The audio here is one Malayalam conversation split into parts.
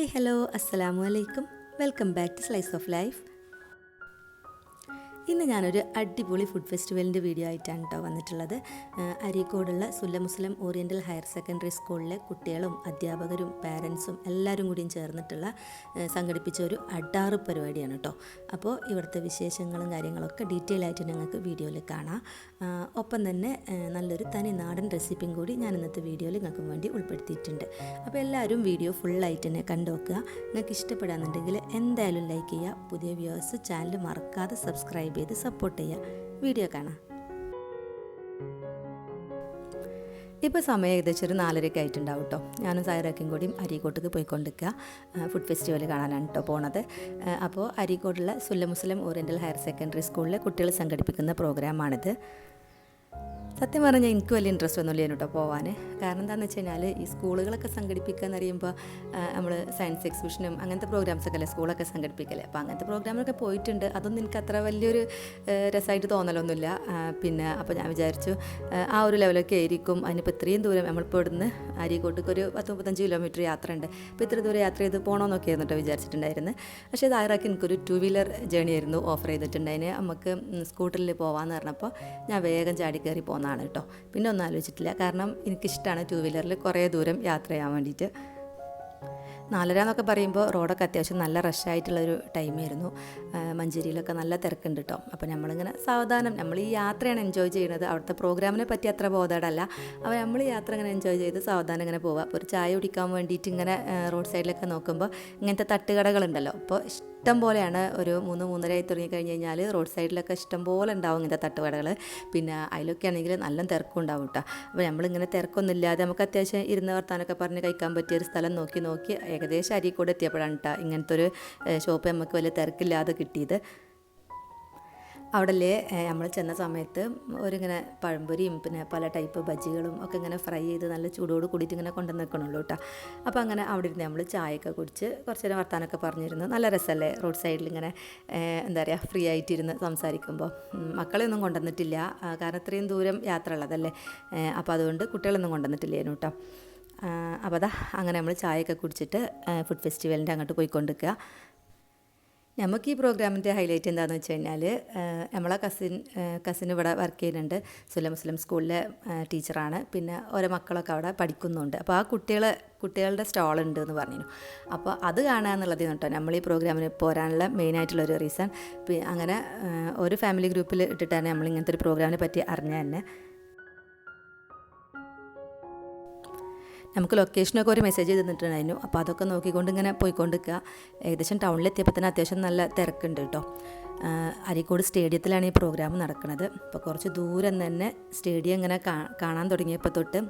ഹായ് ഹലോ അസ്സലാമു അലൈക്കും. Welcome back to slice of life. ഇന്ന് ഞാനൊരു അടിപൊളി ഫുഡ് ഫെസ്റ്റിവലിന്റെ വീഡിയോ ആയിട്ടാണ് കേട്ടോ വന്നിട്ടുള്ളത്. അരീക്കോടുള്ള Sulla Muslim oriental higher secondary സ്കൂളിലെ കുട്ടികളും അധ്യാപകരും പാരൻസും എല്ലാവരും കൂടിയും ചേർന്നിട്ടുള്ള സംഘടിപ്പിച്ച ഒരു അഡാറ് പരിപാടിയാണ് കേട്ടോ അപ്പോൾ ഇവിടുത്തെ വിശേഷങ്ങളും കാര്യങ്ങളൊക്കെ ഡീറ്റെയിൽ ആയിട്ട് നിങ്ങൾക്ക് വീഡിയോയിൽ കാണാം. ഒപ്പം തന്നെ നല്ലൊരു തനി നാടൻ റെസിപ്പിയും കൂടി ഞാൻ ഇന്നത്തെ വീഡിയോയിൽ നിങ്ങൾക്ക് വേണ്ടി ഉൾപ്പെടുത്തിയിട്ടുണ്ട്. അപ്പോൾ എല്ലാവരും വീഡിയോ ഫുള്ളായിട്ട് തന്നെ കണ്ടു നോക്കുക നിങ്ങൾക്ക് ഇഷ്ടപ്പെടാന്നുണ്ടെങ്കിൽ എന്തായാലും ലൈക്ക് ചെയ്യുക. പുതിയ വ്യൂവേഴ്സ് ചാനൽ മറക്കാതെ സബ്സ്ക്രൈബ് ചെയ്ത് സപ്പോർട്ട് ചെയ്യുക. വീഡിയോ കാണാം. ഇപ്പോൾ സമയം ഏകദേശം ഒരു നാലരയ്ക്ക് ആയിട്ടുണ്ടാവും കേട്ടോ. ഞാനും സായറാക്കും കൂടിയും അരീക്കോട്ടേക്ക് പോയിക്കൊണ്ടിരിക്കുക. ഫുഡ് ഫെസ്റ്റിവൽ കാണാനാണ് കേട്ടോ പോണത്. അപ്പോൾ അരീക്കോടുള്ള Sulla Muslim oriental higher secondary സ്കൂളിലെ കുട്ടികൾ സംഘടിപ്പിക്കുന്ന പ്രോഗ്രാമാണിത് സത്യം പറഞ്ഞാൽ എനിക്ക് വലിയ ഇൻട്രസ്റ്റ് ഒന്നുമില്ല കേട്ടോ പോകാൻ കാരണം എന്താണെന്ന് വെച്ച് കഴിഞ്ഞാൽ ഈ സ്കൂളുകളൊക്കെ സംഘടിപ്പിക്കുക എന്ന് പറയുമ്പോൾ നമ്മൾ സയൻസ് എക്സിബിഷനും അങ്ങനത്തെ പ്രോഗ്രാംസ് ഒക്കെ അല്ലേ സ്കൂളൊക്കെ സംഘടിപ്പിക്കല്ലേ അപ്പോൾ അങ്ങനത്തെ പ്രോഗ്രാമിലൊക്കെ പോയിട്ടുണ്ട്. അതൊന്നും എനിക്ക് അത്ര വലിയൊരു രസമായിട്ട് തോന്നലൊന്നുമില്ല. പിന്നെ അപ്പോൾ ഞാൻ വിചാരിച്ചു ആ, ഒരു ലെവലൊക്കെ ആയിരിക്കും അതിനിപ്പോൾ ഇത്രയും ദൂരം നമ്മളിപ്പോൾ ഇവിടുന്ന് അരീക്കോട്ടേക്ക് ഒരു പത്ത് മുപ്പത്തഞ്ച് കിലോമീറ്റർ യാത്ര ഉണ്ട് അപ്പോൾ ഇത്ര ദൂരം യാത്ര ചെയ്ത് പോകണമെന്നൊക്കെ ആയിരുന്നു വിചാരിച്ചിട്ടുണ്ടായിരുന്നു. പക്ഷേ ആയിറാക്കി എനിക്കൊരു ടു വീലർ ജേണി ആയിരുന്നു ഓഫർ ചെയ്തിട്ടുണ്ടായിന്. നമുക്ക് സ്കൂട്ടറിൽ പോകാമെന്ന് പറഞ്ഞപ്പോൾ ഞാൻ വേഗം ചാടി കയറി പോകുന്നതാണ് കേട്ടോ. പിന്നെ ഒന്നും ആലോചിച്ചിട്ടില്ല. കാരണം എനിക്കിഷ്ടമാണ് ടു വീലറിൽ കുറേ ദൂരം യാത്ര ചെയ്യാൻ വേണ്ടിയിട്ട്. നാലര എന്നൊക്കെ പറയുമ്പോൾ റോഡൊക്കെ അത്യാവശ്യം നല്ല റഷായിട്ടുള്ളൊരു ടൈമായിരുന്നു മഞ്ചേരിയിലൊക്കെ നല്ല തിരക്കുണ്ട് കേട്ടോ അപ്പോൾ നമ്മളിങ്ങനെ സാവധാനം നമ്മൾ ഈ യാത്രയാണ് എൻജോയ് ചെയ്യുന്നത്. അവിടുത്തെ പ്രോഗ്രാമിനെ പറ്റി അത്ര ബോധമല്ല അപ്പോൾ നമ്മൾ യാത്ര ഇങ്ങനെ എൻജോയ് ചെയ്ത് സാവധാനം ഇങ്ങനെ പോവുക അപ്പോൾ ഒരു ചായ കുടിക്കാൻ വേണ്ടിയിട്ട് ഇങ്ങനെ റോഡ് സൈഡിലൊക്കെ നോക്കുമ്പോൾ ഇങ്ങനത്തെ തട്ടുകടകളുണ്ടല്ലോ. അപ്പോൾ ഇഷ്ടം പോലെയാണ് ഒരു മൂന്ന് മൂന്നരയായി തുടങ്ങി കഴിഞ്ഞ് കഴിഞ്ഞാൽ റോഡ് സൈഡിലൊക്കെ ഇഷ്ടം പോലെ ഉണ്ടാവും ഇങ്ങനത്തെ തട്ടുകടകൾ പിന്നെ അതിലൊക്കെ ആണെങ്കിൽ നല്ല തിരക്കും ഉണ്ടാവും കേട്ടോ അപ്പോൾ നമ്മളിങ്ങനെ തിരക്കൊന്നും ഇല്ലാതെ നമുക്ക് അത്യാവശ്യം ഇരുന്ന് വർത്താനൊക്കെ പറഞ്ഞ് കഴിക്കാൻ പറ്റിയ ഒരു സ്ഥലം നോക്കി നോക്കി ഏകദേശം അരീക്കോട് എത്തിയപ്പോഴാണ് കേട്ടോ ഇങ്ങനത്തെ ഒരു ഷോപ്പ് നമുക്ക് വലിയ തിരക്കില്ലാതെ കിട്ടിയത്. അവിടെല്ലേ നമ്മൾ ചെന്ന സമയത്ത് ഒരിങ്ങനെ പഴംപൊരിയും പിന്നെ പല ടൈപ്പ് ബജ്ജികളും ഒക്കെ ഇങ്ങനെ ഫ്രൈ ചെയ്ത് നല്ല ചൂടോട് കൂടിയിട്ട് ഇങ്ങനെ കൊണ്ടു നിൽക്കണുള്ളൂ കേട്ടോ അപ്പോൾ അങ്ങനെ അവിടെ ഇരുന്ന് നമ്മൾ ചായയൊക്കെ കുടിച്ച് കുറച്ച് നേരം വർത്താനൊക്കെ പറഞ്ഞിരുന്നു. നല്ല രസമല്ലേ റോഡ് സൈഡിൽ ഇങ്ങനെ എന്താ പറയുക ഫ്രീ ആയിട്ടിരുന്ന് സംസാരിക്കുമ്പോൾ മക്കളെ മക്കളെയൊന്നും കൊണ്ടുവന്നിട്ടില്ല. കാരണം ഇത്രയും ദൂരം യാത്ര ഉള്ളതല്ലേ. അപ്പോൾ അതുകൊണ്ട് കുട്ടികളൊന്നും കൊണ്ടുവന്നിട്ടില്ലേനു കേട്ടോ അപ്പോൾ അതാ അങ്ങനെ നമ്മൾ ചായയൊക്കെ കുടിച്ചിട്ട് ഫുഡ് ഫെസ്റ്റിവലിന്റെ അങ്ങോട്ട് പോയിക്കൊണ്ടിരിക്കുക നമുക്ക് ഈ പ്രോഗ്രാമിന്റെ ഹൈലൈറ്റ് എന്താണെന്ന് വെച്ച് കഴിഞ്ഞാൽ നമ്മളെ കസിൻ കസിൻ ഇവിടെ വർക്ക് ചെയ്യുന്നുണ്ട്. സുല മുസ്ലിം സ്കൂളിലെ ടീച്ചറാണ്. പിന്നെ ഓരോ മക്കളൊക്കെ അവിടെ പഠിക്കുന്നുണ്ട്. അപ്പോൾ ആ കുട്ടികളെ കുട്ടികളുടെ സ്റ്റോൾ ഉണ്ട് എന്ന് പറഞ്ഞു അപ്പോൾ അത് കാണുക എന്നുള്ളത് കേട്ടോ. നമ്മൾ ഈ പ്രോഗ്രാമിന് പോരാനുള്ള മെയിനായിട്ടുള്ളൊരു റീസൺ. അങ്ങനെ ഒരു ഫാമിലി ഗ്രൂപ്പിൽ ഇട്ടിട്ടാണ് നമ്മൾ ഇങ്ങനത്തെ ഒരു പ്രോഗ്രാമിനെ പറ്റി അറിഞ്ഞ തന്നെ. നമുക്ക് ലൊക്കേഷനൊക്കെ ഒരു മെസ്സേജ് ചെയ്തിട്ടുണ്ടായിരുന്നു അപ്പോൾ അതൊക്കെ നോക്കിക്കൊണ്ട് ഇങ്ങനെ പോയിക്കൊണ്ടിരിക്കുക. ഏകദേശം ടൗണിലെത്തിയപ്പോൾ തന്നെ അത്യാവശ്യം നല്ല തിരക്കുണ്ട് കേട്ടോ അരീക്കോട് സ്റ്റേഡിയത്തിലാണ് ഈ പ്രോഗ്രാം നടക്കുന്നത് അപ്പോൾ കുറച്ച് ദൂരം തന്നെ സ്റ്റേഡിയം ഇങ്ങനെ കാണാൻ തുടങ്ങിയപ്പോൾ തൊട്ട്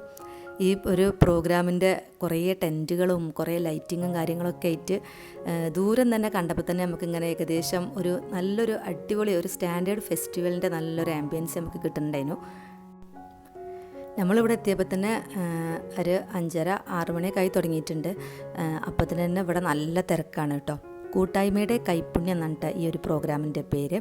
ഈ ഒരു പ്രോഗ്രാമിന്റെ കുറേ ടെന്റുകളും കുറേ ലൈറ്റിങ്ങും കാര്യങ്ങളൊക്കെ ആയിട്ട് ദൂരം തന്നെ കണ്ടപ്പോൾ തന്നെ നമുക്കിങ്ങനെ ഏകദേശം ഒരു നല്ലൊരു അടിപൊളി ഒരു സ്റ്റാൻഡേർഡ് ഫെസ്റ്റിവലിന്റെ നല്ലൊരു ആംബിയൻസ് നമുക്ക് കിട്ടുന്നുണ്ടായിരുന്നു. നമ്മളിവിടെ എത്തിയപ്പോൾ തന്നെ ഒരു അഞ്ചര മണിയൊക്കെ ആയി തുടങ്ങിയിട്ടുണ്ട്. അപ്പോൾ തന്നെ ഇവിടെ നല്ല തിരക്കാണ് കേട്ടോ. കൂട്ടായ്മയുടെ കൈപ്പുണ്യം എന്നാണ് ട്ടോ ഈ ഒരു പ്രോഗ്രാമിന്റെ പേര്.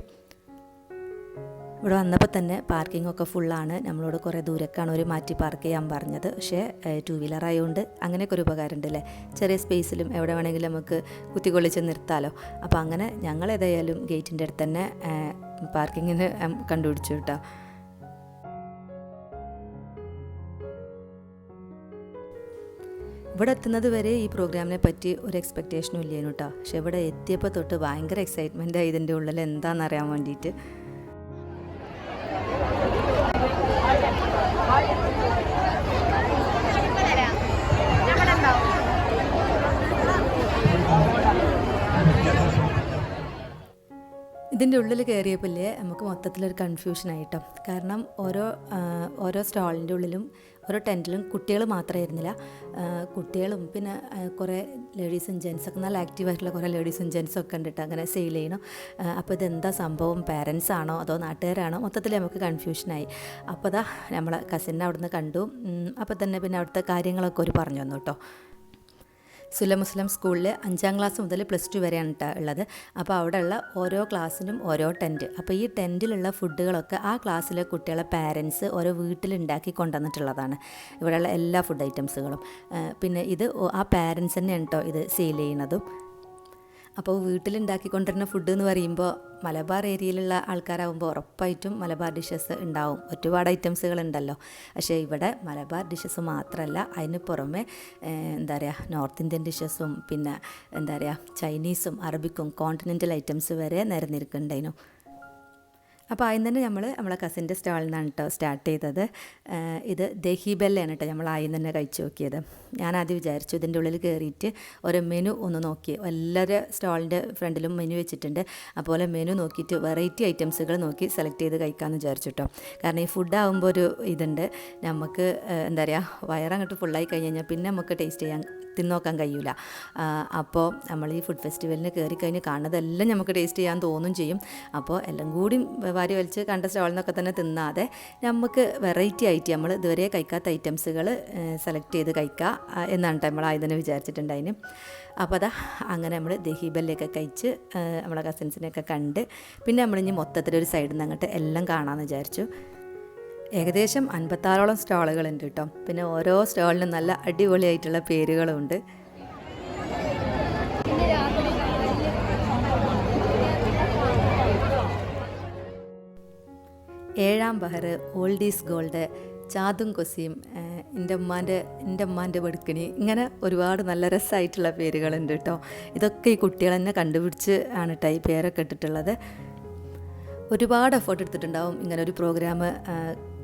ഇവിടെ വന്നപ്പോൾ തന്നെ പാർക്കിംഗ് ഒക്കെ ഫുള്ളാണ് നമ്മളോട് കുറേ ദൂരക്കാണ് ഒരു മാറ്റി പാർക്ക് ചെയ്യാൻ പറഞ്ഞത്. പക്ഷേ ടു വീലർ ആയതുകൊണ്ട് അങ്ങനെയൊക്കെ ഒരു ഉപകാരമുണ്ട് അല്ലേ? ചെറിയ സ്പേസിലും എവിടെ വേണമെങ്കിലും നമുക്ക് കുത്തിക്കൊള്ളിച്ച് നിർത്താലോ. അപ്പോൾ അങ്ങനെ ഞങ്ങൾ ഏതായാലും ഗേറ്റിന്റെ അടുത്ത് തന്നെ പാർക്കിങ്ങിന് കണ്ടുപിടിച്ചു കേട്ടോ. ഇവിടെ എത്തുന്നത് വരെ ഈ പ്രോഗ്രാമിനെ പറ്റി ഒരു എക്സ്പെക്റ്റേഷനും ഇല്ലേനു കേട്ടോ പക്ഷെ ഇവിടെ എത്തിയപ്പോൾ തൊട്ട് ഭയങ്കര എക്സൈറ്റ്മെന്റായി ഇതിന്റെ ഉള്ളിൽ എന്താണെന്നറിയാൻ വേണ്ടിയിട്ട്. ഇതിന്റെ ഉള്ളിൽ കയറിയപ്പോഴേ നമുക്ക് മൊത്തത്തിലൊരു കൺഫ്യൂഷൻ ആയിട്ടോ? കാരണം ഓരോ ഓരോ സ്റ്റാളിന്റെ ഉള്ളിലും ഓരോ ടെന്റിലും കുട്ടികൾ മാത്രമായിരുന്നില്ല കുട്ടികളും പിന്നെ കുറേ ലേഡീസും ജെൻസൊക്കെ നല്ല ആക്റ്റീവായിട്ടുള്ള കുറേ ലേഡീസും ജെൻസും ഒക്കെ കണ്ടിട്ട് അങ്ങനെ സെയിൽ ചെയ്യണം. അപ്പോൾ ഇതെന്താ സംഭവം? പാരൻസ് ആണോ അതോ നാട്ടുകാരാണോ? മൊത്തത്തിൽ നമുക്ക് കൺഫ്യൂഷനായി അപ്പോൾ അതാ നമ്മളെ കസിനെ അവിടുന്ന് കണ്ടു. അപ്പോൾ തന്നെ പിന്നെ അവിടുത്തെ കാര്യങ്ങളൊക്കെ ഒരു പറഞ്ഞു തന്നു കേട്ടോ. സുല മുസ്ലിം സ്കൂളിൽ അഞ്ചാം ക്ലാസ് മുതൽ പ്ലസ് ടു വരെയാണ് കേട്ടോ ഉള്ളത്. അപ്പോൾ അവിടെയുള്ള ഓരോ ക്ലാസ്സിനും ഓരോ ടെന്റ്. അപ്പോൾ ഈ ടെന്റിലുള്ള ഫുഡുകളൊക്കെ ആ ക്ലാസ്സിലെ കുട്ടികളെ പാരൻസ് ഓരോ വീട്ടിലുണ്ടാക്കി കൊണ്ടുവന്നിട്ടുള്ളതാണ്. ഇവിടെയുള്ള എല്ലാ ഫുഡ് ഐറ്റംസുകളും. പിന്നെ ഇത് ആ പാരൻസ് തന്നെയാണ് കേട്ടോ ഇത് സെയിൽ ചെയ്യുന്നതും. അപ്പോൾ വീട്ടിലുണ്ടാക്കിക്കൊണ്ടിരുന്ന ഫുഡ് എന്ന് പറയുമ്പോൾ മലബാർ ഏരിയയിലുള്ള ആൾക്കാരാകുമ്പോൾ ഉറപ്പായിട്ടും മലബാർ ഡിഷസ് ഉണ്ടാവും. ഒരുപാട് ഐറ്റംസുകൾ ഉണ്ടല്ലോ പക്ഷേ ഇവിടെ മലബാർ ഡിഷസ് മാത്രമല്ല അതിന് പുറമെ എന്താ പറയുക നോർത്ത് ഇന്ത്യൻ ഡിഷസും പിന്നെ എന്താ പറയുക ചൈനീസും അറബിക്കും കോണ്ടിനെന്റൽ ഐറ്റംസ് വരെ നിരന്നിരിക്കുന്നുണ്ടായിരുന്നു. അപ്പോൾ ആദ്യം തന്നെ നമ്മൾ നമ്മളെ കസിന്റെ സ്റ്റാളിൽ നിന്നാണ് കേട്ടോ സ്റ്റാർട്ട് ചെയ്തത്. ഇത് ദഹി ബെല്ലാണ് കേട്ടോ നമ്മൾ ആദ്യം തന്നെ കഴിച്ചു നോക്കിയത്. ഞാൻ ആദ്യം വിചാരിച്ചു ഇതിന്റെ ഉള്ളിൽ കയറിയിട്ട് ഒരു മെനു ഒന്ന് നോക്കി. എല്ലാവരുടെ സ്റ്റാളിന്റെ ഫ്രണ്ടിലും മെനു വെച്ചിട്ടുണ്ട്. അതുപോലെ മെനു നോക്കിയിട്ട് വെറൈറ്റി ഐറ്റംസുകൾ നോക്കി സെലക്ട് ചെയ്ത് കഴിക്കാമെന്ന് വിചാരിച്ചു കേട്ടോ കാരണം ഈ ഫുഡ് ആകുമ്പോൾ ഒരു ഇതുണ്ട്. നമുക്ക് എന്താ പറയുക വയറങ്ങോട്ട് ഫുള്ളായി കഴിഞ്ഞ് കഴിഞ്ഞാൽ പിന്നെ നമുക്ക് ടേസ്റ്റ് ചെയ്യാൻ തിന്നോക്കാൻ കഴിയൂല. അപ്പോൾ നമ്മൾ ഈ ഫുഡ് ഫെസ്റ്റിവലിന് കയറി കഴിഞ്ഞ് കാണുന്നതെല്ലാം നമുക്ക് ടേസ്റ്റ് ചെയ്യാൻ തോന്നും ചെയ്യും. അപ്പോൾ എല്ലാം കൂടി വാരി വലിച്ച് കണ്ട സ്റ്റോളിനൊക്കെ തന്നെ തിന്നാതെ നമുക്ക് വെറൈറ്റി ആയിട്ട് നമ്മൾ ഇതുവരെ കഴിക്കാത്ത ഐറ്റംസുകൾ സെലക്ട് ചെയ്ത് കഴിക്കുക എന്നാണ് നമ്മൾ ആയതിനെ വിചാരിച്ചിട്ടുണ്ടായിന്. അപ്പോൾ അതാ അങ്ങനെ നമ്മൾ ദഹീബല്ലൊക്കെ കഴിച്ച് നമ്മളെ കസിൻസിനെയൊക്കെ കണ്ട് പിന്നെ നമ്മളിനി മൊത്തത്തിലൊരു സൈഡിൽ നിന്ന് അങ്ങോട്ട് എല്ലാം കാണാമെന്ന് വിചാരിച്ചു. ഏകദേശം അൻപത്താറോളം സ്റ്റാളുകളുണ്ട് കേട്ടോ. പിന്നെ ഓരോ സ്റ്റാളിനും നല്ല അടിപൊളിയായിട്ടുള്ള പേരുകളുണ്ട്. ഏഴാം ബഹർ ഓൾഡ് ഈസ് ഗോൾഡ് ചാതും കൊസിയും എന്റെ ഉമ്മാന്റെ എന്റെ ഉമ്മാന്റെ വെടുക്കിണി ഇങ്ങനെ ഒരുപാട് നല്ല രസമായിട്ടുള്ള പേരുകളുണ്ട് കേട്ടോ. ഇതൊക്കെ ഈ കുട്ടികൾ തന്നെ കണ്ടുപിടിച്ച് ആണ് കേട്ടോ ഈ പേരൊക്കെ ഇട്ടിട്ടുള്ളത്. ഒരുപാട് എഫേർട്ട് എടുത്തിട്ടുണ്ടാവും ഇങ്ങനെ ഒരു പ്രോഗ്രാം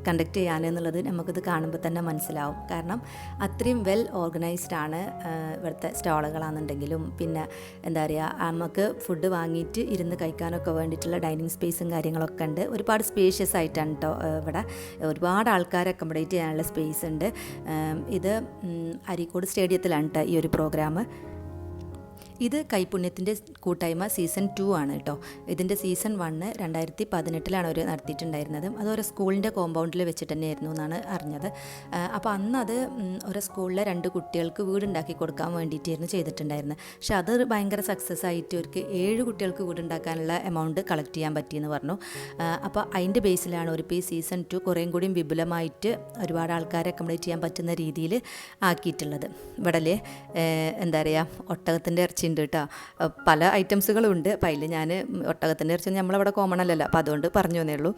കണ്ടക്ട് ചെയ്യാനെന്നുള്ളത് നമുക്കിത് കാണുമ്പോൾ തന്നെ മനസ്സിലാവും. കാരണം അത്രയും വെൽ ഓർഗനൈസ്ഡ് ആണ് ഇവിടുത്തെ സ്റ്റാളുകളാണെന്നുണ്ടെങ്കിലും. പിന്നെ എന്താ പറയുക നമുക്ക് ഫുഡ് വാങ്ങിയിട്ട് ഇരുന്ന് കഴിക്കാനൊക്കെ വേണ്ടിയിട്ടുള്ള ഡൈനിങ് സ്പേസും കാര്യങ്ങളൊക്കെ ഉണ്ട്. ഒരുപാട് സ്പേഷ്യസ് ആയിട്ടാണ് കേട്ടോ ഇവിടെ. ഒരുപാട് ആൾക്കാരെ അക്കോമഡേറ്റ് ചെയ്യാനുള്ള സ്പേസ് ഉണ്ട്. ഇത് അരീക്കോട് സ്റ്റേഡിയത്തിലാണ് കേട്ടോ ഈ ഒരു പ്രോഗ്രാം ഇത് കൈപുണ്യത്തിന്റെ കൂട്ടായ്മ സീസൺ ടു ആണ് കേട്ടോ. ഇതിന്റെ സീസൺ വണ്ണ് രണ്ടായിരത്തി പതിനെട്ടിലാണ് അവർ നടത്തിയിട്ടുണ്ടായിരുന്നത്. അത് ഒരു സ്കൂളിന്റെ കോമ്പൗണ്ടിൽ വെച്ചിട്ട് തന്നെയായിരുന്നു എന്നാണ് അറിഞ്ഞത്. അപ്പോൾ അന്ന് അത് ഒരു സ്കൂളിലെ രണ്ട് കുട്ടികൾക്ക് വീടുണ്ടാക്കി കൊടുക്കാൻ വേണ്ടിയിട്ടായിരുന്നു ചെയ്തിട്ടുണ്ടായിരുന്നത്. പക്ഷെ അത് ഭയങ്കര സക്സസ് ആയിട്ട് അവർക്ക് ഏഴ് കുട്ടികൾക്ക് വീടുണ്ടാക്കാനുള്ള എമൗണ്ട് കളക്ട് ചെയ്യാൻ പറ്റിയെന്ന് പറഞ്ഞു. അപ്പോൾ അതിന്റെ ബേസിലാണ് ഒരു ഈ സീസൺ ടു കുറേയും കൂടിയും വിപുലമായിട്ട് ഒരുപാട് ആൾക്കാരെ അക്കോമഡേറ്റ് ചെയ്യാൻ പറ്റുന്ന രീതിയിൽ ആക്കിയിട്ടുള്ളത്. ഇവിടെ എന്താ പറയുക ഒട്ടകത്തിന്റെ ഇറച്ചി ഉണ്ട് കേട്ടോ. പല ഐറ്റംസുകളും ഉണ്ട് അപ്പം അതിൽ ഞാൻ ഒട്ടകത്തിന്റെ ഇറച്ചി നമ്മളവിടെ കോമൺ അല്ലല്ലോ. അപ്പം അതുകൊണ്ട് പറഞ്ഞു തന്നേ ഉള്ളൂ.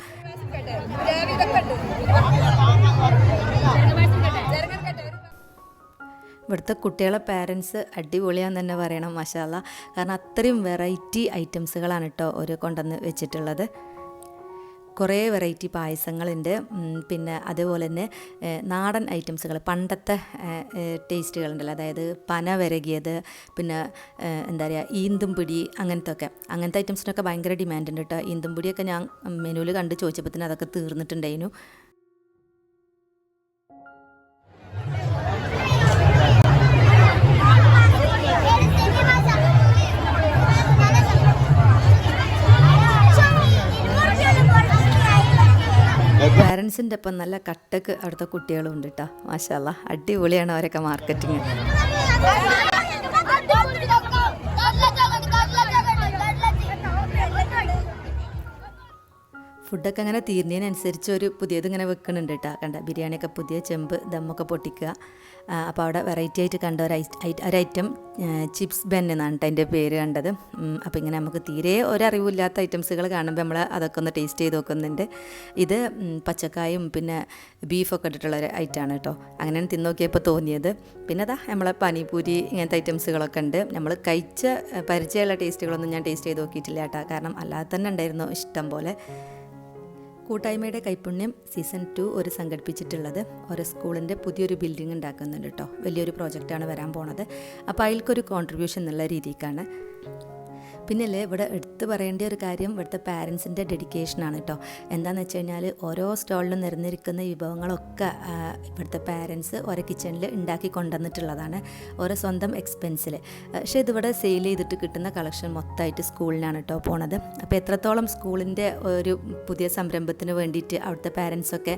ഇവിടുത്തെ കുട്ടികളെ പാരൻസ് അടിപൊളിയാന്ന് തന്നെ പറയണം മഷാല കാരണം അത്രയും വെറൈറ്റി ഐറ്റംസുകളാണ് കേട്ടോ ഒരു കൊണ്ടുവന്ന് വെച്ചിട്ടുള്ളത്. കുറേ വെറൈറ്റി പായസങ്ങളുണ്ട്. പിന്നെ അതുപോലെ തന്നെ നാടൻ ഐറ്റംസുകൾ പണ്ടത്തെ ടേസ്റ്റുകളുണ്ടല്ലോ. അതായത് പന വരകിയത് പിന്നെ എന്താ പറയുക ഈന്തും പിടി അങ്ങനത്തെ ഒക്കെ അങ്ങനത്തെ ഐറ്റംസിനൊക്കെ ഭയങ്കര ഡിമാൻഡ് ഉണ്ട് കേട്ടോ. ഈന്തും പിടിയൊക്കെ ഞാൻ മെനുവിൽ കണ്ട് ചോദിച്ചപ്പോൾ തന്നെ അതൊക്കെ തീർന്നിട്ടുണ്ടായിരുന്നു. പാരൻസിന്റെ ഒപ്പം നല്ല കട്ടക്ക് അവിടുത്തെ കുട്ടികളും ഉണ്ട് കേട്ടോ മാഷാല്ല അടിപൊളിയാണ് അവരൊക്കെ മാർക്കറ്റിങ് ഫുഡൊക്കെ അങ്ങനെ തീരുന്നതിനനുസരിച്ച് ഒരു പുതിയത് ഇങ്ങനെ വെക്കുന്നുണ്ട് കേട്ടോ. കണ്ട? ബിരിയാണിയൊക്കെ പുതിയ ചെമ്പ് ദമ്മൊക്കെ പൊട്ടിക്കുക. അപ്പോൾ അവിടെ വെറൈറ്റി ആയിട്ട് കണ്ട ഒരു ഒരു ഐറ്റം ചിപ്സ് ബെൻ എന്നാണ് കേട്ടോ അതിന്റെ പേര് കണ്ടത്. അപ്പോൾ ഇങ്ങനെ നമുക്ക് തീരെ ഒരറിവില്ലാത്ത ഐറ്റംസുകൾ കാണുമ്പോൾ നമ്മൾ അതൊക്കെ ഒന്ന് ടേസ്റ്റ് ചെയ്ത് നോക്കുന്നുണ്ട്. ഇത് പച്ചക്കായും പിന്നെ ബീഫൊക്കെ ഇട്ടിട്ടുള്ള ഒരു ഐറ്റമാണ് കേട്ടോ. അങ്ങനെയാണ് തിന്ന് നോക്കിയപ്പോൾ തോന്നിയത്. പിന്നെ അതാ നമ്മളെ പനിപൂരി ഇങ്ങനത്തെ ഐറ്റംസുകളൊക്കെ ഉണ്ട്. നമ്മൾ കഴിച്ച പരിചയമുള്ള ടേസ്റ്റുകളൊന്നും ഞാൻ ടേസ്റ്റ് ചെയ്ത് നോക്കിയിട്ടില്ല കേട്ടോ. കാരണം അല്ലാതെ തന്നെ ഉണ്ടായിരുന്നു ഇഷ്ടം പോലെ. കൂട്ടായ്മയുടെ കൈപുണ്യം സീസൺ ടു ഒരു സംഘടിപ്പിച്ചിട്ടുള്ളത്. ഒരു സ്കൂളിന്റെ പുതിയൊരു ബിൽഡിംഗ് ഉണ്ടാക്കുന്നുണ്ട് കേട്ടോ വലിയൊരു പ്രോജക്റ്റാണ് വരാൻ പോണത്. അപ്പോൾ അതിൽക്കൊരു കോൺട്രിബ്യൂഷൻ എന്നുള്ള രീതിക്കാണ്. പിന്നല്ലേ ഇവിടെ എടുത്തു പറയേണ്ട ഒരു കാര്യം ഇവിടുത്തെ പാരൻസിന്റെ ഡെഡിക്കേഷനാണ് കേട്ടോ എന്താണെന്ന് വെച്ച് കഴിഞ്ഞാൽ ഓരോ സ്റ്റോളിലും നിരന്നിരിക്കുന്ന വിഭവങ്ങളൊക്കെ ഇവിടുത്തെ പാരൻസ് ഓരോ കിച്ചണിൽ ഉണ്ടാക്കി കൊണ്ടുവന്നിട്ടുള്ളതാണ് ഓരോ സ്വന്തം എക്സ്പെൻസിൽ പക്ഷേ ഇതിവിടെ സെയിൽ ചെയ്തിട്ട് കിട്ടുന്ന കളക്ഷൻ മൊത്തമായിട്ട് സ്കൂളിനാണ് കേട്ടോ പോണത്. അപ്പോൾ എത്രത്തോളം സ്കൂളിന്റെ ഒരു പുതിയ സംരംഭത്തിന് വേണ്ടിയിട്ട് അവിടുത്തെ പാരൻസൊക്കെ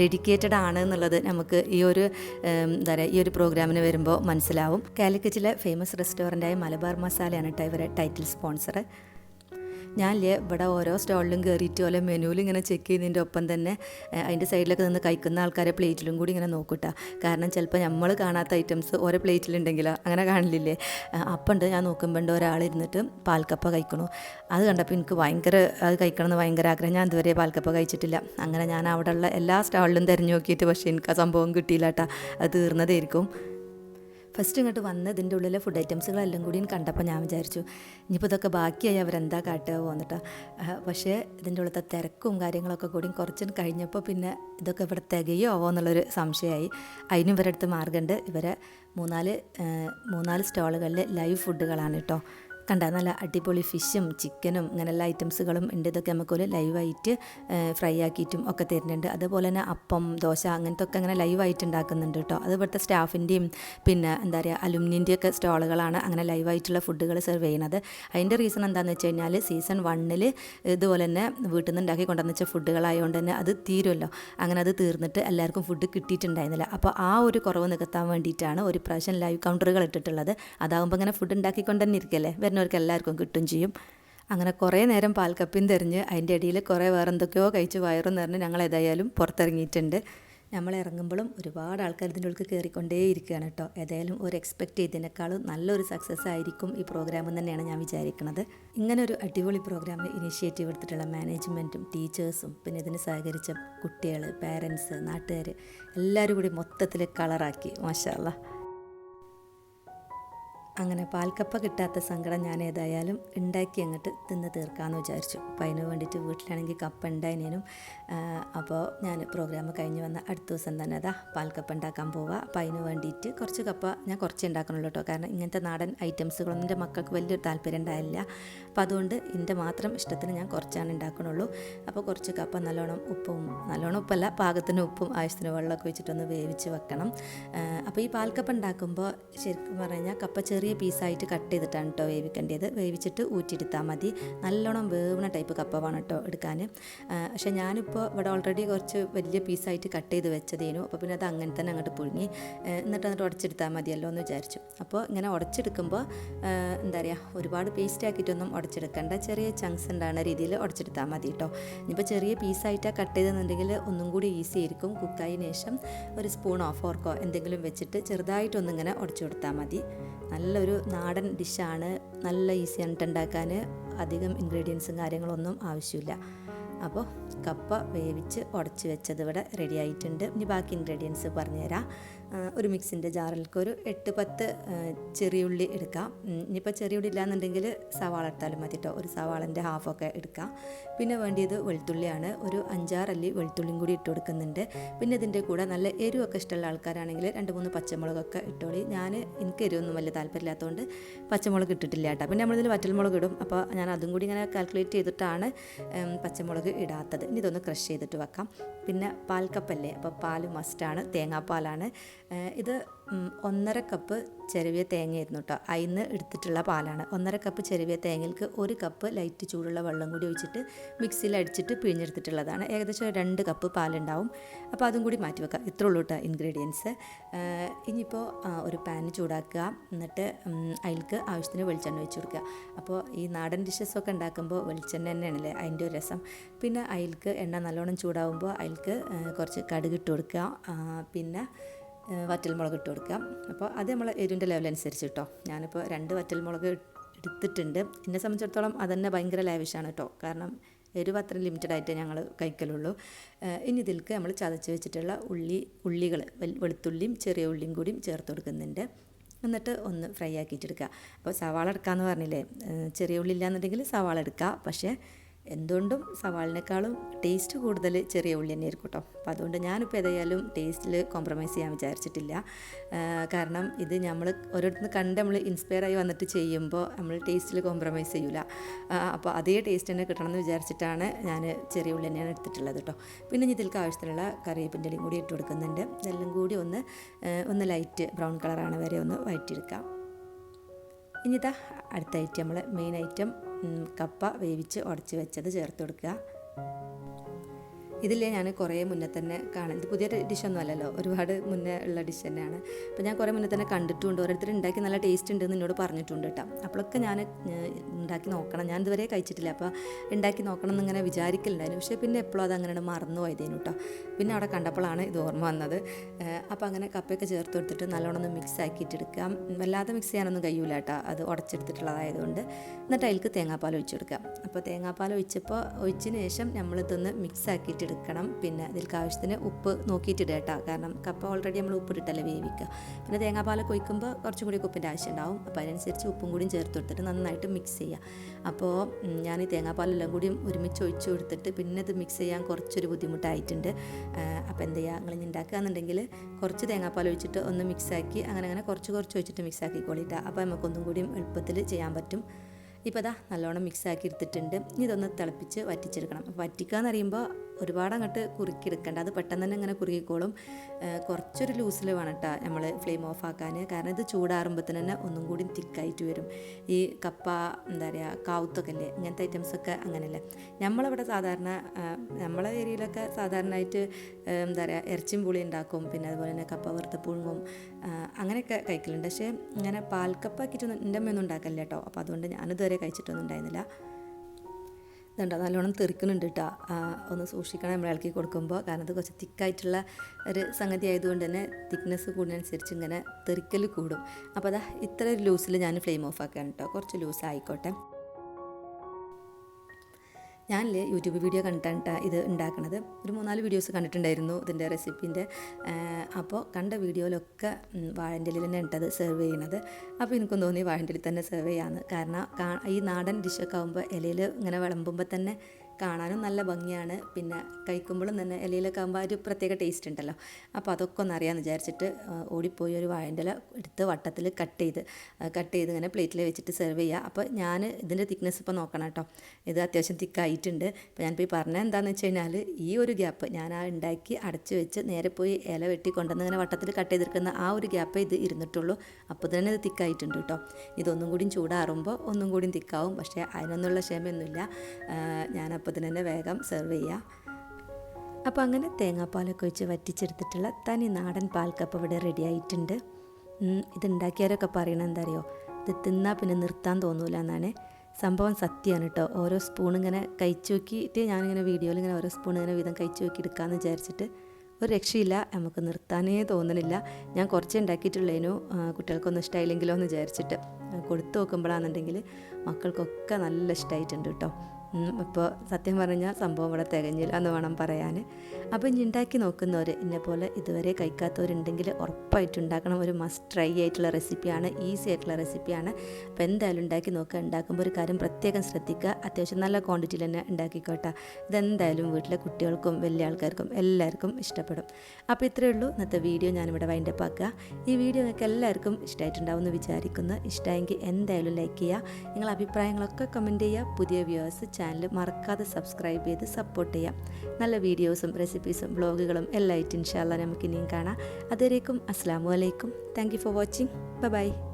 ഡെഡിക്കേറ്റഡ് ആണ് എന്നുള്ളത് നമുക്ക് ഈ ഒരു എന്താ പറയുക ഈ ഒരു പ്രോഗ്രാമിന് വരുമ്പോൾ മനസ്സിലാവും. കാലിക്കറ്റിലെ ഫേമസ് റെസ്റ്റോറന്റായ മലബാർ മസാലയാണ് കേട്ടോ ഇവരെ ടൈറ്റിൽ സ്പോൺസർ ഞാനില്ലേ ഇവിടെ ഓരോ സ്റ്റാളിലും കയറിയിട്ട് ഓരോ മെനുവിൽ ഇങ്ങനെ ചെക്ക് ചെയ്യുന്നതിന്റെ ഒപ്പം തന്നെ അതിന്റെ സൈഡിലൊക്കെ നിന്ന് കഴിക്കുന്ന ആൾക്കാരെ പ്ലേറ്റിലും കൂടി ഇങ്ങനെ നോക്കൂട്ടാ. കാരണം ചിലപ്പോൾ നമ്മൾ കാണാത്ത ഐറ്റംസ് ഓരോ പ്ലേറ്റിലുണ്ടെങ്കിലോ അങ്ങനെ കാണില്ലേ അപ്പം ഉണ്ട് ഞാൻ ഒരാൾ ഇരുന്നിട്ട് പാൽക്കപ്പ കഴിക്കണു. അത് കണ്ടപ്പോൾ എനിക്ക് ഭയങ്കര അത് കഴിക്കണം എന്ന് ഭയങ്കര ആഗ്രഹം. ഞാൻ ഇതുവരെ പാൽക്കപ്പ കഴിച്ചിട്ടില്ല. അങ്ങനെ ഞാൻ അവിടെയുള്ള എല്ലാ സ്റ്റാളിലും തിരഞ്ഞു നോക്കിയിട്ട് പക്ഷേ എനിക്ക് ആ സംഭവം കിട്ടിയില്ല കേട്ടോ അത് തീർന്നതായിരിക്കും. ഫസ്റ്റ് ഇങ്ങോട്ട് വന്ന് ഇതിന്റെ ഉള്ളിലെ ഫുഡ് ഐറ്റംസുകളെല്ലാം കൂടി കണ്ടപ്പോൾ ഞാൻ വിചാരിച്ചു ഇനിയിപ്പോൾ ഇതൊക്കെ ബാക്കിയായി അവരെന്താ കാട്ടുക പോന്നിട്ട്. പക്ഷേ ഇതിന്റെ ഉള്ളത്തെ തിരക്കും കാര്യങ്ങളൊക്കെ കൂടി കുറച്ച് കഴിഞ്ഞപ്പോൾ പിന്നെ ഇതൊക്കെ ഇവിടെ തികയോ ആവോ എന്നുള്ളൊരു സംശയമായി. അതിനും ഇവരെടുത്ത് മാർഗമുണ്ട് ഇവരെ മൂന്നാൽ മൂന്നാൽ സ്റ്റോളുകളിൽ ലൈവ് ഫുഡുകളാണ് കേട്ടോ. കണ്ട നല്ല അടിപൊളി ഫിഷും ചിക്കനും ഇങ്ങനെയുള്ള ഐറ്റംസുകളും ഉണ്ട്. ഇതൊക്കെ നമുക്കൊരു ലൈവായിട്ട് ഫ്രൈ ആക്കിയിട്ടും ഒക്കെ തരുന്നുണ്ട്. അതുപോലെ തന്നെ അപ്പം ദോശ അങ്ങനത്തെ ഒക്കെ അങ്ങനെ ലൈവായിട്ട് ഉണ്ടാക്കുന്നുണ്ട് കേട്ടോ. അത് ഇവിടുത്തെ സ്റ്റാഫിന്റെയും പിന്നെ എന്താ പറയുക അലുമിനിയന്റെ ഒക്കെ സ്റ്റോളുകളാണ് അങ്ങനെ ലൈവായിട്ടുള്ള ഫുഡുകൾ സെർവ് ചെയ്യുന്നത്. അതിന്റെ റീസൺ എന്താണെന്ന് വെച്ച് കഴിഞ്ഞാൽ സീസൺ വണ്ണിൽ ഇതുപോലെ തന്നെ വീട്ടിൽ നിന്ന് ഉണ്ടാക്കി കൊണ്ടുവന്ന വെച്ച ഫുഡുകളായതുകൊണ്ട് തന്നെ അത് തീരുമല്ലോ അങ്ങനെ അത് തീർന്നിട്ട് എല്ലാവർക്കും ഫുഡ് കിട്ടിയിട്ടുണ്ടായിരുന്നില്ല. അപ്പോൾ ആ ഒരു കുറവ് നികത്താൻ വേണ്ടിയിട്ടാണ് ഒരു പ്രാവശ്യം ലൈവ് കൗണ്ടറുകൾ ഇട്ടിട്ടുള്ളത്. അതാകുമ്പോൾ ഇങ്ങനെ ഫുഡ് ഉണ്ടാക്കിക്കൊണ്ട് തന്നെ ഇരിക്കല്ലേ? വരുന്നവർക്ക് എല്ലാവർക്കും കിട്ടും ചെയ്യും. അങ്ങനെ കുറേ നേരം പാൽക്കപ്പിയും തെറിഞ്ഞ് അതിന്റെ ഇടയിൽ കുറേ വേറെ എന്തൊക്കെയോ കഴിച്ച് വയറും നിറഞ്ഞ് ഞങ്ങൾ ഏതായാലും പുറത്തിറങ്ങിയിട്ടുണ്ട്. നമ്മൾ ഇറങ്ങുമ്പോഴും ഒരുപാട് ആൾക്കാർ ഇതിന്റെ ഉള്ളിൽ കയറിക്കൊണ്ടേ ഇരിക്കുകയാണ് കേട്ടോ. ഏതായാലും ഒരു എക്സ്പെക്റ്റ് ചെയ്തതിനേക്കാളും നല്ലൊരു സക്സസ് ആയിരിക്കും ഈ പ്രോഗ്രാം തന്നെയാണ് ഞാൻ വിചാരിക്കുന്നത് ഇങ്ങനെ ഒരു അടിപൊളി പ്രോഗ്രാമിന് ഇനിഷ്യേറ്റീവ് എടുത്തിട്ടുള്ള മാനേജ്മെന്റും ടീച്ചേഴ്സും പിന്നെ ഇതിന് സഹകരിച്ച കുട്ടികൾ പാരൻസ് നാട്ടുകാർ എല്ലാവരും കൂടി മൊത്തത്തിൽ കളറാക്കി മാഷാല്ല അങ്ങനെ പാൽക്കപ്പ കിട്ടാത്ത സങ്കടം ഞാൻ ഏതായാലും ഉണ്ടാക്കി അങ്ങോട്ട് തിന്ന് തീർക്കാമെന്ന് വിചാരിച്ചു. അപ്പോൾ അതിന് വേണ്ടിയിട്ട് വീട്ടിലാണെങ്കിൽ കപ്പ ഉണ്ടായതിനും അപ്പോൾ ഞാൻ പ്രോഗ്രാം കഴിഞ്ഞ് വന്ന അടുത്ത ദിവസം തന്നെ അതാ പാൽക്കപ്പ ഉണ്ടാക്കാൻ പോവുക അപ്പോൾ അതിന് വേണ്ടിയിട്ട് കുറച്ച് കപ്പ ഞാൻ കുറച്ച് ഉണ്ടാക്കണുള്ളൂ കേട്ടോ. കാരണം ഇങ്ങനത്തെ നാടൻ ഐറ്റംസുകളൊന്നും എന്റെ മക്കൾക്ക് വലിയൊരു താല്പര്യം ഉണ്ടായില്ല. അപ്പോൾ അതുകൊണ്ട് എന്റെ മാത്രം ഇഷ്ടത്തിന് ഞാൻ കുറച്ചാണ് ഉണ്ടാക്കണുള്ളൂ അപ്പോൾ കുറച്ച് കപ്പ നല്ലോണം ഉപ്പും നല്ലോണം ഉപ്പല്ല പാകത്തിന് ഉപ്പും ആവശ്യത്തിന് വെള്ളമൊക്കെ വെച്ചിട്ടൊന്ന് വേവിച്ച് വെക്കണം. അപ്പോൾ ഈ പാൽക്കപ്പ ഉണ്ടാക്കുമ്പോൾ ശരിക്കും പറഞ്ഞു കഴിഞ്ഞാൽ കപ്പ ചെറിയ പീസായിട്ട് കട്ട് ചെയ്തിട്ടാണ് കേട്ടോ വേവിക്കേണ്ടത്. വേവിച്ചിട്ട് ഊറ്റിയെടുത്താൽ മതി. നല്ലോണം വേവുന്ന ടൈപ്പ് കപ്പ വേണം കേട്ടോ എടുക്കാൻ പക്ഷേ ഞാനിപ്പോൾ ഇവിടെ ഓൾറെഡി കുറച്ച് വലിയ പീസായിട്ട് കട്ട് ചെയ്ത് വെച്ചതേനു. അപ്പോൾ പിന്നെ അത് അങ്ങനെ തന്നെ അങ്ങോട്ട് പുഴുങ്ങി എന്നിട്ട് എന്നിട്ട് ഉടച്ചെടുത്താൽ മതിയല്ലോ എന്ന് വിചാരിച്ചു. അപ്പോൾ ഇങ്ങനെ ഉടച്ചെടുക്കുമ്പോൾ എന്താ പറയുക ഒരുപാട് പേസ്റ്റ് ആക്കിയിട്ടൊന്നും ഉടച്ചെടുക്കേണ്ട. ചെറിയ ചങ്ക്സ് ഉണ്ടാകുന്ന രീതിയിൽ ഉടച്ചെടുത്താൽ മതി കേട്ടോ ഇനിയിപ്പോൾ ചെറിയ പീസായിട്ടാണ് കട്ട് ചെയ്തെന്നുണ്ടെങ്കിൽ ഒന്നും കൂടി ഈസി ആയിരിക്കും. കുക്കായതിനു ശേഷം ഒരു സ്പൂണോ ഫോർക്കോ എന്തെങ്കിലും വെച്ചിട്ട് ചെറുതായിട്ടൊന്നിങ്ങനെ ഉടച്ചു കൊടുത്താൽ മതി. നല്ലൊരു നാടൻ ഡിഷാണ്. നല്ല ഈസിയാണ് ഉണ്ടാക്കാൻ അധികം ഇൻഗ്രീഡിയൻസും കാര്യങ്ങളൊന്നും ആവശ്യമില്ല. അപ്പോൾ കപ്പ വേവിച്ച് ഉടച്ച് വെച്ചത് ഇവിടെ റെഡി ആയിട്ടുണ്ട്. ഇനി ബാക്കി ഇൻഗ്രീഡിയൻസ് പറഞ്ഞുതരാം. ഒരു മിക്സിന്റെ ജാറിലേക്ക് ഒരു എട്ട് പത്ത് ചെറിയ ചെറിയുള്ളി എടുക്കാം. ഇനിയിപ്പോൾ ചെറിയുള്ളി ഇല്ലാന്നുണ്ടെങ്കിൽ സവാള എടുത്താലും മതി കേട്ടോ ഒരു സവാളന്റെ ഹാഫൊക്കെ എടുക്കാം. പിന്നെ വേണ്ടിയത് വെളുത്തുള്ളിയാണ്. ഒരു അഞ്ചാറല്ലി വെളുത്തുള്ളിയും കൂടി ഇട്ട് കൊടുക്കുന്നുണ്ട്. പിന്നെ ഇതിന്റെ കൂടെ നല്ല എരിവൊക്കെ ഇഷ്ടമുള്ള ആൾക്കാരാണെങ്കിൽ രണ്ട് മൂന്ന് പച്ചമുളകൊക്കെ ഇട്ടോളി. ഞാൻ എനിക്ക് എരിവൊന്നും വലിയ താല്പര്യമില്ലാത്തതുകൊണ്ട് പച്ചമുളക് ഇട്ടിട്ടില്ല കേട്ടോ പിന്നെ നമ്മളിതിൽ വറ്റൽമുളക് ഇടും. അപ്പോൾ ഞാൻ അതും കൂടി ഇങ്ങനെ കാൽക്കുലേറ്റ് ചെയ്തിട്ടാണ് പച്ചമുളക് ഇടാത്തത്. ഇനി ഇതൊന്ന് ക്രഷ് ചെയ്തിട്ട് വെക്കാം. പിന്നെ പാൽക്കപ്പല്ലേ? അപ്പോൾ പാൽ മസ്റ്റാണ് തേങ്ങാപ്പാലാണ്. ഇത് ഒന്നര കപ്പ് ചെരുവിയ തേങ്ങയായിരുന്നു കേട്ടോ അതിന്ന് എടുത്തിട്ടുള്ള പാലാണ്. ഒന്നര കപ്പ് ചെരുവിയ തേങ്ങയിലേക്ക് ഒരു കപ്പ് ലൈറ്റ് ചൂടുള്ള വെള്ളം കൂടി ഒഴിച്ചിട്ട് മിക്സിയിൽ അടിച്ചിട്ട് പിഴിഞ്ഞെടുത്തിട്ടുള്ളതാണ്. ഏകദേശം രണ്ട് കപ്പ് പാലുണ്ടാവും. അപ്പോൾ അതും കൂടി മാറ്റി വെക്കാം. ഇത്രേ ഉള്ളൂ കേട്ടോ ഇൻഗ്രീഡിയൻസ് ഇനിയിപ്പോൾ ഒരു പാൻ ചൂടാക്കുക. എന്നിട്ട് അതിൽക്ക് ആവശ്യത്തിന് വെളിച്ചെണ്ണ ഒഴിച്ചു കൊടുക്കുക. അപ്പോൾ ഈ നാടൻ ഡിഷസൊക്കെ ഉണ്ടാക്കുമ്പോൾ വെളിച്ചെണ്ണ തന്നെയാണല്ലേ അതിന്റെ ഒരു രസം. പിന്നെ അതിൽക്ക് എണ്ണ നല്ലോണം ചൂടാവുമ്പോൾ അതിൽക്ക് കുറച്ച് കടുകിട്ട് കൊടുക്കുക. പിന്നെ വറ്റൽമുളക് ഇട്ട് കൊടുക്കാം. അപ്പോൾ അത് നമ്മൾ എരിവിന്റെ ലെവൽ അനുസരിച്ച് കേട്ടോ ഞാനിപ്പോൾ രണ്ട് വറ്റൽമുളക് എടുത്തിട്ടുണ്ട്. എന്നെ സംബന്ധിച്ചിടത്തോളം അതന്നെ ഭയങ്കര ലാവിഷാണ് കേട്ടോ കാരണം എരിവ് അത്ര ലിമിറ്റഡ് ആയിട്ട് ഞങ്ങൾ കഴിക്കലുള്ളൂ. ഇനി ഇതിൽക്ക് നമ്മൾ ചതച്ച് വെച്ചിട്ടുള്ള ഉള്ളി ഉള്ളികൾ വെളുത്തുള്ളിയും ചെറിയ ഉള്ളിയും കൂടിയും ചേർത്ത് കൊടുക്കുന്നുണ്ട്. എന്നിട്ട് ഒന്ന് ഫ്രൈ ആക്കിയിട്ടെടുക്കുക അപ്പോൾ സവാള എടുക്കാമെന്ന് പറഞ്ഞില്ലേ? ചെറിയ ഉള്ളി ഇല്ലാന്നുണ്ടെങ്കിൽ സവാള എടുക്കുക. പക്ഷേ എന്തുകൊണ്ടും സവാളിനേക്കാളും ടേസ്റ്റ് കൂടുതൽ ചെറിയ ഉള്ളി തന്നെ ആയിരിക്കും കേട്ടോ. അപ്പോൾ അതുകൊണ്ട് ഞാനിപ്പോൾ ഏതായാലും ടേസ്റ്റിൽ കോംപ്രമൈസ് ചെയ്യാൻ വിചാരിച്ചിട്ടില്ല. കാരണം ഇത് നമ്മൾ ഓരോരുത്തർ കണ്ട് നമ്മൾ ഇൻസ്പയർ ആയി വന്നിട്ട് ചെയ്യുമ്പോൾ നമ്മൾ ടേസ്റ്റിൽ കോംപ്രമൈസ് ചെയ്യില്ല അപ്പോൾ അതേ ടേസ്റ്റ് തന്നെ കിട്ടണമെന്ന് വിചാരിച്ചിട്ടാണ് ഞാൻ ചെറിയ ഉള്ളി തന്നെയാണ് എടുത്തിട്ടുള്ളത് കേട്ടോ. പിന്നെ ഇതിലേക്ക് ആവശ്യത്തിനുള്ള കറിവേപ്പിന്റെ കൂടി ഇട്ട് കൊടുക്കുന്നുണ്ട്. ഇതെല്ലാം കൂടി ഒന്ന് ഒന്ന് ലൈറ്റ് ബ്രൗൺ കളറാണ് വരെ ഒന്ന് വഴറ്റിയെടുക്കാം. ഇനി ഇതാ അടുത്ത ഐറ്റം നമ്മൾ മെയിൻ ഐറ്റം കപ്പ വേവിച്ച് ഉടച്ച് വെച്ചത് ചേർത്ത് കൊടുക്കുക. ഇതില്ലേ ഞാൻ കുറേ മുന്നേ തന്നെ കാണാം ഇത് പുതിയ ഡിഷൊന്നും അല്ലല്ലോ. ഒരുപാട് മുന്നേ ഉള്ള ഡിഷ് തന്നെയാണ്. അപ്പോൾ ഞാൻ കുറേ മുന്നേ തന്നെ കണ്ടിട്ടുണ്ട്. ഓരോരുത്തർ ഉണ്ടാക്കി നല്ല ടേസ്റ്റ് ഉണ്ടെന്ന് എന്നോട് പറഞ്ഞിട്ടുണ്ട് കേട്ടോ അപ്പോഴൊക്കെ ഞാൻ ഉണ്ടാക്കി നോക്കണം. ഞാൻ ഇതുവരെ കഴിച്ചിട്ടില്ല. അപ്പോൾ ഉണ്ടാക്കി നോക്കണം എന്നിങ്ങനെ വിചാരിക്കലുണ്ടായിരുന്നു. പക്ഷേ പിന്നെ എപ്പോഴും അത് അങ്ങനെ മറന്നു പോയതേനു കേട്ടോ പിന്നെ അവിടെ കണ്ടപ്പോഴാണ് ഇത് ഓർമ്മ വന്നത്. അപ്പോൾ അങ്ങനെ കപ്പയൊക്കെ ചേർത്ത് കൊടുത്തിട്ട് നല്ലോണം ഒന്ന് മിക്സ് ആക്കിയിട്ട് എടുക്കാം വല്ലാതെ മിക്സ് ചെയ്യാനൊന്നും കഴിയൂല കേട്ടോ അത് ഉടച്ചെടുത്തിട്ടുള്ളതായതുകൊണ്ട് എന്നിട്ട് അതിലേക്ക് തേങ്ങാപ്പാൽ ഒഴിച്ചെടുക്കാം. അപ്പോൾ തേങ്ങാപ്പാൽ ഒഴിച്ചപ്പോൾ ഒഴിച്ചതിന് ശേഷം നമ്മളിതൊന്ന് മിക്സ് ആക്കിയിട്ട് എടുക്കണം. പിന്നെ ഇതിൽക്ക് ആവശ്യത്തിന് ഉപ്പ് നോക്കിയിട്ട് ഇടുക കേട്ടോ. കാരണം കപ്പ ഓൾറെഡി നമ്മൾ ഉപ്പിട്ടിട്ടല്ലേ വേവിക്കുക. പിന്നെ തേങ്ങാപ്പാലൊക്കെ ഒഴിക്കുമ്പോൾ കുറച്ചും കൂടി ഉപ്പിന്റെ ആവശ്യം ഉണ്ടാവും അപ്പോൾ അതിനനുസരിച്ച് ഉപ്പും കൂടിയും ചേർത്ത് കൊടുത്തിട്ട് നന്നായിട്ട് മിക്സ് ചെയ്യുക. അപ്പോൾ ഞാൻ ഈ തേങ്ങാപ്പാലെല്ലാം കൂടി ഒരുമിച്ച് ഒഴിച്ചു കൊടുത്തിട്ട് പിന്നെ ഇത് മിക്സ് ചെയ്യാൻ കുറച്ചൊരു ബുദ്ധിമുട്ടായിട്ടുണ്ട്. അപ്പോൾ എന്ത് ചെയ്യുക? നിങ്ങൾ ഉണ്ടാക്കുക ഉണ്ടാക്കുകയെന്നുണ്ടെങ്കിൽ കുറച്ച് തേങ്ങാപ്പാൽ ഒഴിച്ചിട്ട് ഒന്ന് മിക്സാക്കി അങ്ങനെ അങ്ങനെ കുറച്ച് കുറച്ച് ഒഴിച്ചിട്ട് മിക്സ് കൊള്ളിട്ട അപ്പോൾ നമുക്കൊന്നും കൂടിയും എളുപ്പത്തിൽ ചെയ്യാൻ പറ്റും. ഇപ്പോൾ അതാ നല്ലോണം മിക്സ് ആക്കി എടുത്തിട്ടുണ്ട്. ഇതൊന്ന് തിളപ്പിച്ച് വറ്റിച്ചെടുക്കണം. വറ്റിക്കുക എന്ന് പറയുമ്പോൾ ഒരുപാട് അങ്ങോട്ട് കുറുക്കിയെടുക്കേണ്ട. അത് പെട്ടെന്ന് തന്നെ ഇങ്ങനെ കുറുകിക്കോളും കുറച്ചൊരു ലൂസിൽ വേണം കേട്ടോ നമ്മൾ ഫ്ലെയിം ഓഫ് ആക്കാൻ കാരണം ഇത് ചൂടാറുമ്പോൾ തന്നെ ഒന്നും കൂടി തിക്കായിട്ട് വരും. ഈ കപ്പ എന്താ പറയുക കാവുത്തൊക്കെ അല്ലേ ഇങ്ങനത്തെ ഐറ്റംസൊക്കെ അങ്ങനെയല്ലേ. നമ്മളിവിടെ സാധാരണ നമ്മളെ ഏരിയയിലൊക്കെ സാധാരണയായിട്ട് എന്താ പറയുക ഇറച്ചിയും പുളി ഉണ്ടാക്കും. പിന്നെ അതുപോലെ തന്നെ കപ്പ വറുത്ത പുഴുങ്ങും അങ്ങനെയൊക്കെ കഴിക്കലുണ്ട്. പക്ഷേ ഇങ്ങനെ പാൽക്കപ്പ ആക്കിയിട്ടൊന്നും എന്റെ അമ്മയൊന്നും ഉണ്ടാക്കലില്ല കേട്ടോ അപ്പോൾ അതുകൊണ്ട് ഞാനിതുവരെ കഴിച്ചിട്ടൊന്നും ഉണ്ടായിരുന്നില്ല. ഇതുണ്ടോ. നല്ലോണം തെറിക്കുന്നുണ്ട് കേട്ടോ ഒന്ന് സൂക്ഷിക്കണം നമ്മൾ ഇളക്കി കൊടുക്കുമ്പോൾ കാരണം അത് കുറച്ച് തിക്കായിട്ടുള്ള ഒരു സംഗതി ആയതുകൊണ്ട് തന്നെ തിക്നെസ് കൂടുന്നതനുസരിച്ച് ഇങ്ങനെ തെറിക്കൽ കൂടും. അപ്പോൾ അതാ ഇത്ര ലൂസിൽ ഞാൻ ഫ്ലെയിം ഓഫ് ആക്കുകയാണ് കേട്ടോ കുറച്ച് ലൂസ് ആയിക്കോട്ടെ ഞാനില്ലേ യൂട്യൂബ് വീഡിയോ കണ്ടിട്ടാണ് ട്ടാ ഇത് ഉണ്ടാക്കണത്. ഒരു മൂന്നാൽ വീഡിയോസ് കണ്ടിട്ടുണ്ടായിരുന്നു ഇതിന്റെ റെസിപ്പിന്റെ അപ്പോൾ കണ്ട വീഡിയോയിലൊക്കെ വാഴന്റെ ഇലയിൽ തന്നെ ഇട്ടത് സെർവ് ചെയ്യണത്. അപ്പോൾ എനിക്കും തോന്നി വാഴന്റെ ഇലയിൽ തന്നെ സെർവ് ചെയ്യാമെന്ന് കാരണം ഈ നാടൻ ഡിഷൊക്കെ ആകുമ്പോൾ ഇലയിൽ ഇങ്ങനെ വിളമ്പുമ്പോൾ തന്നെ കാണാനും നല്ല ഭംഗിയാണ്. പിന്നെ കഴിക്കുമ്പോഴും തന്നെ ഇലയിലൊക്കെ ആകുമ്പോൾ ഒരു പ്രത്യേക ടേസ്റ്റ് ഉണ്ടല്ലോ. അപ്പോൾ അതൊക്കെ ഒന്ന് അറിയാമെന്ന് വിചാരിച്ചിട്ട് ഓടിപ്പോയി ഒരു വാഴന്റെ ഇല എടുത്ത് വട്ടത്തിൽ കട്ട് ചെയ്ത് കട്ട് ചെയ്ത് ഇങ്ങനെ പ്ലേറ്റിൽ വെച്ചിട്ട് സെർവ് ചെയ്യുക അപ്പോൾ ഞാൻ ഇതിന്റെ തിക്നെസ് ഇപ്പോൾ നോക്കണം കേട്ടോ ഇത് അത്യാവശ്യം തിക്കായിട്ടുണ്ട് അപ്പോൾ ഞാനിപ്പോൾ ഈ പറഞ്ഞത് എന്താണെന്ന് വെച്ച് കഴിഞ്ഞാൽ ഈ ഒരു ഗ്യാപ്പ് ഞാൻ ആ ഉണ്ടാക്കി അടച്ച് വെച്ച് നേരെ പോയി ഇല വെട്ടി കൊണ്ടുവന്ന് ഇങ്ങനെ വട്ടത്തിൽ കട്ട് ചെയ്തിരിക്കുന്ന ആ ഒരു ഗ്യാപ്പ് ഇത് ഇരുന്നിട്ടുള്ളൂ. അപ്പോൾ തന്നെ ഇത് തിക്കായിട്ടുണ്ട് കേട്ടോ ഇതൊന്നും കൂടിയും ചൂടാറുമ്പോൾ ഒന്നും കൂടിയും തിക്കാവും പക്ഷേ അതിനൊന്നുള്ള ക്ഷമയൊന്നുമില്ല. ആ, ഞാനപ്പോൾ തന്നെ വേഗം സെർവ് ചെയ്യുക അപ്പോൾ അങ്ങനെ തേങ്ങാപ്പാലൊക്കെ ഒഴിച്ച് വറ്റിച്ചെടുത്തിട്ടുള്ള തനി നാടൻ പാൽക്കപ്പ് ഇവിടെ റെഡി ആയിട്ടുണ്ട്. ഇതുണ്ടാക്കിയവരൊക്കെ പറയണത് എന്താ അറിയോ ഇത് തിന്നാൽ പിന്നെ നിർത്താൻ തോന്നൂല എന്നാണ്. സംഭവം സത്യമാണ് കേട്ടോ ഓരോ സ്പൂൺ ഇങ്ങനെ കഴിച്ചു നോക്കിയിട്ട് ഞാനിങ്ങനെ വീഡിയോയിൽ ഇങ്ങനെ ഓരോ സ്പൂൺ ഇങ്ങനെ വീതം കഴിച്ചു നോക്കി എടുക്കാമെന്ന് വിചാരിച്ചിട്ട് ഒരു രക്ഷയില്ല. നമുക്ക് നിർത്താനേ തോന്നണില്ല. ഞാൻ കുറച്ച് ഉണ്ടാക്കിയിട്ടുള്ളതിനു കുട്ടികൾക്കൊന്നും ഇഷ്ടമായില്ലെങ്കിലോ എന്ന് വിചാരിച്ചിട്ട്. കൊടുത്തു നോക്കുമ്പോഴാണെന്നുണ്ടെങ്കിൽ മക്കൾക്കൊക്കെ നല്ല ഇഷ്ടമായിട്ടുണ്ട് കേട്ടോ ഇപ്പോൾ സത്യം പറഞ്ഞാൽ സംഭവം ഇവിടെ തികഞ്ഞില്ല എന്ന് വേണം പറയാൻ അപ്പോൾ ഇനി ഉണ്ടാക്കി നോക്കുന്നവർ പോലെ ഇതുവരെ കഴിക്കാത്തവരുണ്ടെങ്കിൽ ഉറപ്പായിട്ട് ഉണ്ടാക്കണം ഒരു മസ്റ്റ് ട്രൈ ആയിട്ടുള്ള റെസിപ്പിയാണ് ഈസി ആയിട്ടുള്ള റെസിപ്പിയാണ് അപ്പോൾ എന്തായാലും ഉണ്ടാക്കി നോക്കുക ഉണ്ടാക്കുമ്പോൾ ഒരു കാര്യം പ്രത്യേകം ശ്രദ്ധിക്കുക അത്യാവശ്യം നല്ല ക്വാണ്ടിറ്റിയിൽ തന്നെ ഉണ്ടാക്കിക്കോട്ടെ ഇതെന്തായാലും വീട്ടിലെ കുട്ടികൾക്കും വലിയ ആൾക്കാർക്കും എല്ലാവർക്കും ഇഷ്ടപ്പെടും. അപ്പോൾ ഇത്രയേ ഉള്ളൂ. ഇന്നത്തെ വീഡിയോ ഞാനിവിടെ വൈൻഡപ്പ് ആക്കുക ഈ വീഡിയോ നിങ്ങൾക്ക് എല്ലാവർക്കും ഇഷ്ടമായിട്ടുണ്ടാവും എന്ന് വിചാരിക്കുന്നു. ഇഷ്ടമായെങ്കിൽ എന്തായാലും ലൈക്ക് ചെയ്യുക നിങ്ങളുടെ അഭിപ്രായങ്ങളൊക്കെ കമന്റ് ചെയ്യുക പുതിയ വ്യൂവേഴ്സ് ചാനൽ മറക്കാതെ സബ്സ്ക്രൈബ് ചെയ്ത് സപ്പോർട്ട് ചെയ്യാം. നല്ല വീഡിയോസും റെസിപ്പീസും ബ്ലോഗുകളും എല്ലാം ആയിട്ട് ഇൻഷാല്ല നമുക്ക് ഇനിയും കാണാം. അതേക്കും അസ്സാം വലൈക്കും താങ്ക് ഫോർ വാച്ചിങ് ബൈ